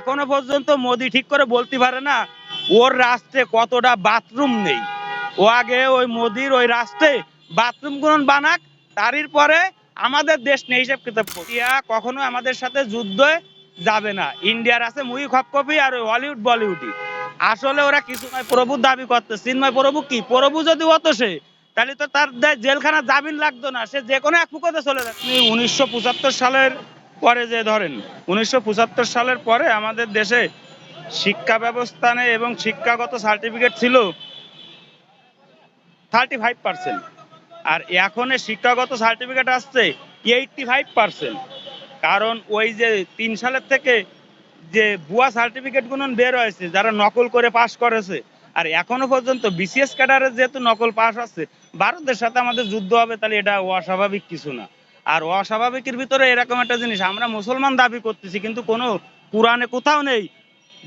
এখনও পর্যন্ত মোদি ঠিক করে বলতে পারে না ওর রাষ্ট্রে কতটা বাথরুম নেই। ও আগে ওই মোদির ওই রাষ্ট্রে বাথরুমগুলো বানাক তারির পরে আমাদের দেশ নেই হিসাব কিতাব। ইন্ডিয়া কখনো আমাদের সাথে যুদ্ধে যাবে না। ইন্ডিয়ার আছে মুই খপকপি আর ওই হলিউড বলিউডই আসলে ওরা কিছু নয় প্রভুর দাবি করতে। চিন্ময় প্রভু কি? প্রভু যদি হতো সে, তাহলে তো তার জেলখানা জামিন লাগতো না। সে যে কোনো এক ফুকতে চলে যাচ্ছে উনিশশো পঁচাত্তর সালের পরে যে ধরেন উনিশশো পঁচাত্তর সালের পরে আমাদের দেশে শিক্ষা ব্যবস্থানে এবং শিক্ষাগত সার্টিফিকেট ছিল থার্টি ফাইভ পার্সেন্ট। আর এখন শিক্ষাগত সার্টিফিকেট আসছে এইটটি ফাইভ পার্সেন্ট। কারণ ওই যে তিন সালের থেকে যে ভুয়া সার্টিফিকেটগুলো বের হয়েছে, যারা নকল করে পাশ করেছে, আর এখনও পর্যন্ত বিসিএস ক্যাডারের যেহেতু নকল পাশ আছে, ভারতের সাথে আমাদের যুদ্ধ হবে, তাহলে এটা অস্বাভাবিক কিছু না। আর অস্বাভাবিকের ভিতরে এরকম একটা জিনিস, আমরা মুসলমান দাবি করতেছি, কিন্তু কোনো কোরআনে কোথাও নেই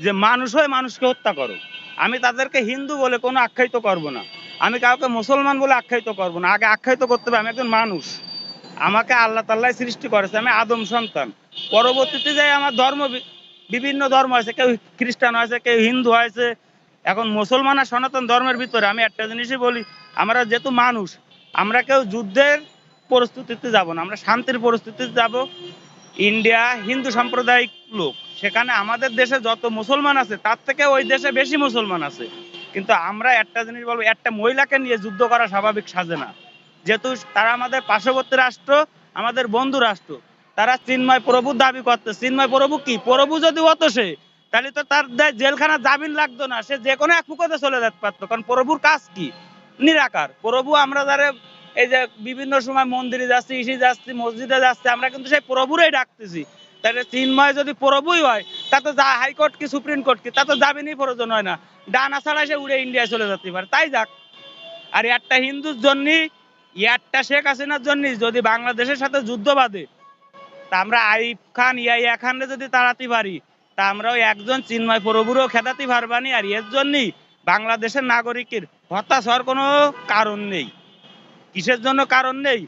যে মানুষ হয়ে মানুষকে হত্যা করো। আমি তাদেরকে হিন্দু বলে কোনো আখ্যায়িত করব না। আমি কাউকে মুসলমান বলে আখ্যায়িত করব না। আগে আখ্যায়িত করতে হবে, আমি একজন মানুষ। আমাকে আল্লাহ তাল্লাহ সৃষ্টি করেছে, আমি আদম সন্তান। পরবর্তীতে যাই আমার ধর্ম বিভিন্ন ধর্ম আছে কেউ খ্রিস্টান হয়েছে, কেউ হিন্দু হয়েছে, এখন মুসলমান আর সনাতন ধর্মের ভিতরে আমি একটা জিনিসই বলি, আমরা যেহেতু মানুষ, আমরা কেউ যুদ্ধের পরিস্থিতিতে যাব না। আমরা শান্তির পরিস্থিতিতে যাব। ইন্ডিয়া হিন্দু সাম্প্রদায়িক লোক। সেখানে আমাদের দেশে যত মুসলমান আছে, তার থেকে ওই দেশে বেশি মুসলমান আছে। কিন্তু আমরা একটা জিনিস বলব, একটা মহিলাকে নিয়ে যুদ্ধ করা স্বাভাবিক সাজে না। যেহেতু তারা আমাদের পার্শ্ববর্তী রাষ্ট্র, আমাদের বন্ধু রাষ্ট্র। তারা চিন্ময় প্রভুর দাবি করতে। চিন্ময় প্রভু কি? প্রভু যদি হতো সে, তাহলে তো তার জেলখানা জামিন লাগতো না। সে যে কোনো এক ফুকতে চলে যেতে পারতো। কারণ প্রভুর কাজ কি? নিরাকার। প্রভু আমরা যারা এই যে বিভিন্ন সময় মন্দিরে যাচ্ছি ইসি যাচ্ছি, মসজিদে যাচ্ছি, আমরা কিন্তু সেই প্রভুরই ডাকতেছি। তাহলে চিন্ময় যদি প্রভুই হয়, তাতে যা হাইকোর্ট কি, সুপ্রিম কোর্ট কি, তাতে জামিনই প্রয়োজন হয় না। ডানা ছাড়া সে উড়ে ইন্ডিয়ায় চলে যেতে পারে। তাই যাক। আর একটা হিন্দুর জন্য একটা শেখ হাসিনার জন্য যদি বাংলাদেশের সাথে যুদ্ধ বাঁধে, তা আমরা আইব খান ইয়া খানরে যদি তাড়াতে পারি, তা আমরাও একজন চিন্ময় প্রভুরও খেদাতে পারবানি। আর এর জন্যই বাংলাদেশের নাগরিকের হতাশ হওয়ার কোনো কারণ নেই। কিসের জন্য কারণ নেই?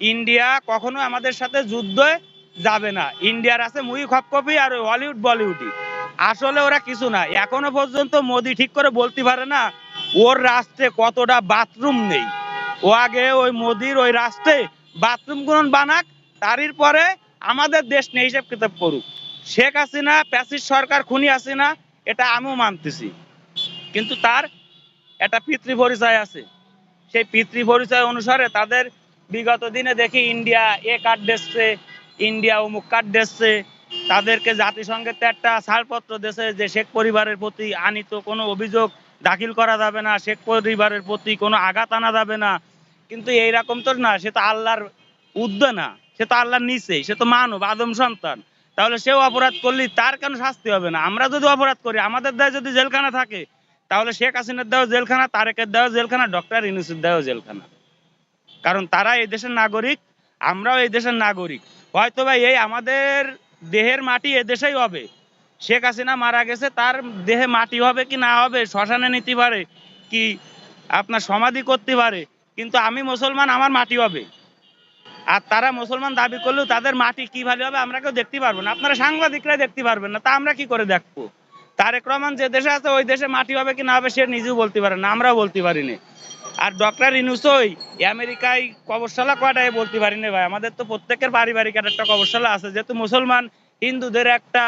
ইন্ডিয়া কখনো আমাদের সাথে যুদ্ধে যাবে না। ইন্ডিয়ার আছে মুই খপকপি আর হলিউড, বলিউডই। আসলে ওরা কিছু না। এখনও পর্যন্ত মোদি ঠিক করে বলতে পারে না, ওর রাষ্ট্রে কতটা বাথরুম নেই। ও আগে ওই মোদির ওই রাষ্ট্রে বাথরুমগুলো বানাক তারির পরে আমাদের দেশ নেই হিসেব কিতাব করুক। শেখ হাসিনা প্যাসিস সরকার, খুনি হাসিনা, এটা আমিও মানতেছি। কিন্তু তার একটা পিতৃ পরিচয় আছে। সেই পিতৃ পরিচয় অনুসারে তাদের বিগত দিনে দেখি ইন্ডিয়া এ কার্ড দিচ্ছে, ইন্ডিয়া অমুক কার্ড দিচ্ছে, তাদেরকে জাতিসংঘের একটা ছাড়পত্র দিয়েছে যে শেখ পরিবারের প্রতি আনিত কোনো অভিযোগ দাখিল করা যাবে না, শেখ পরিবারের প্রতি কোনো আঘাত আনা যাবে না। কিন্তু এইরকম তো না, সে তো আল্লাহর উদ্দে না, সে তো আল্লাহর নিচে, সে তো মানব, আদম সন্তান। তাহলে সেও অপরাধ করলে তার কেন শাস্তি হবে না? আমরা যদি অপরাধ করি, আমাদের দেয় যদি জেলখানা থাকে তাহলে শেখ হাসিনার দেওয়া জেলখানা, তারেকের দেওয়া জেলখানা, ডক্টর ইউনুসের দেওয়া জেলখানা। কারণ তারা এই দেশের নাগরিক, আমরাও এই দেশের নাগরিক। হয়তো ভাই এই আমাদের দেহের মাটি এ দেশেই হবে। শেখ হাসিনা মারা গেছে, তার দেহে মাটি হবে কি না হবে, শ্মশানে নিতে পারে কি, আপনার সমাধি করতে পারে, কিন্তু আমি মুসলমান, আমার মাটি হবে। আর তারা মুসলমান দাবি করলেও তাদের মাটি কি ভালো হবে, আমরা কেউ দেখতে পারব না। আপনারা সাংবাদিকরা দেখতে পারবেন না, তা আমরা কি করে দেখব? তারেক রহমান যে দেশে আছে, ওই দেশে মাটি হবে কি না হবে সে নিজেও বলতে পারে না, আমরাও বলতে পারি না আর ডক্টর ইনুসই আমেরিকায় কবরশালা কয়টায় বলতে পারি না ভাই? আমাদের তো প্রত্যেকের পারিবারিক একটা কবরশালা আছে, যেহেতু মুসলমান, হিন্দুদের একটা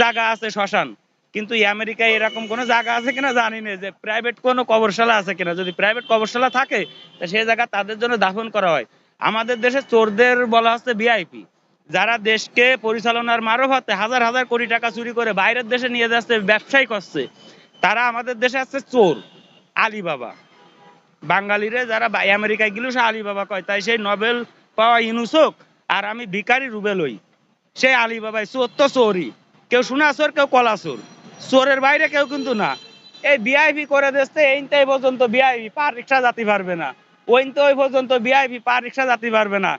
জায়গা আছে শ্মশান। কিন্তু আমেরিকায় এরকম কোনো জায়গা আছে কিনা জানি না, যে প্রাইভেট কোনো কবরশালা আছে কিনা। যদি প্রাইভেট কবরশালা থাকে, তা সেই জায়গা তাদের জন্য দাফন করা হয়। আমাদের দেশে চোরদের বলা হচ্ছে ভিআইপি যারা দেশকে পরিচালনার মারফতে হাজার হাজার কোটি টাকা চুরি করে বাইরের দেশে নিয়ে যাচ্ছে, ব্যবসায়ী করছে, তারা আমাদের দেশে আছে চোর, আলিবাবা। বাঙালিরে যারা আমেরিকায় গেলেও সে আলিবাবা কয়, তাই সেই নোবেল পাওয়া ইনুসক আর আমি ভিকারি রুবেল হই সেই আলিবাবাই চোর তো চোরই। কেউ শোনা চোর, কেউ কলা চোর। চোরের বাইরে কেউ কিন্তু না। এই বিআইপি করে দিচ্ছে এইটাই এই পর্যন্ত বিআইপি পার রিক্সা যাতে পারবে না। ওইতে ওই পর্যন্ত বিআইপি পার রিক্সা যাতে পারবে না।